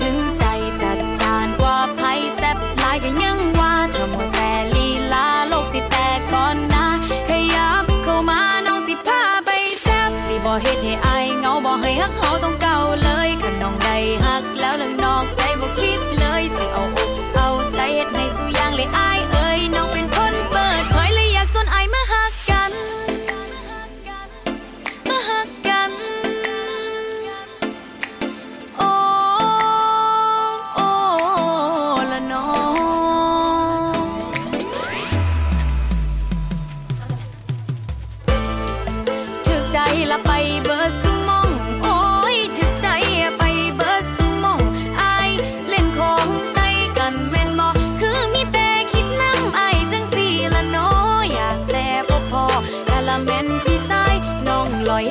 ถึงใจจัดจานกว่าไพ่แซ่บลายก็ยังว่าถ้ามัแต่ลีลาโลกสิแต่ก่อนนะขยับเข้ามาน้องสิพาไปแซ่บสิบ่เฮ็ดให้อายเงาบ่ให้ฮักเขาต้องเก่าเลยขันน้องได้ฮักแล้วเรื่องนอกใจ ละไปเบิดสมงโอ้ยถึกใจไปเบิดสมองอเล่นของใส่กันแมนบ่คือมีแต่คิดน้ำอจังสีละน้อยแต่บ่พอกะละแม่นพี่สายนองลอย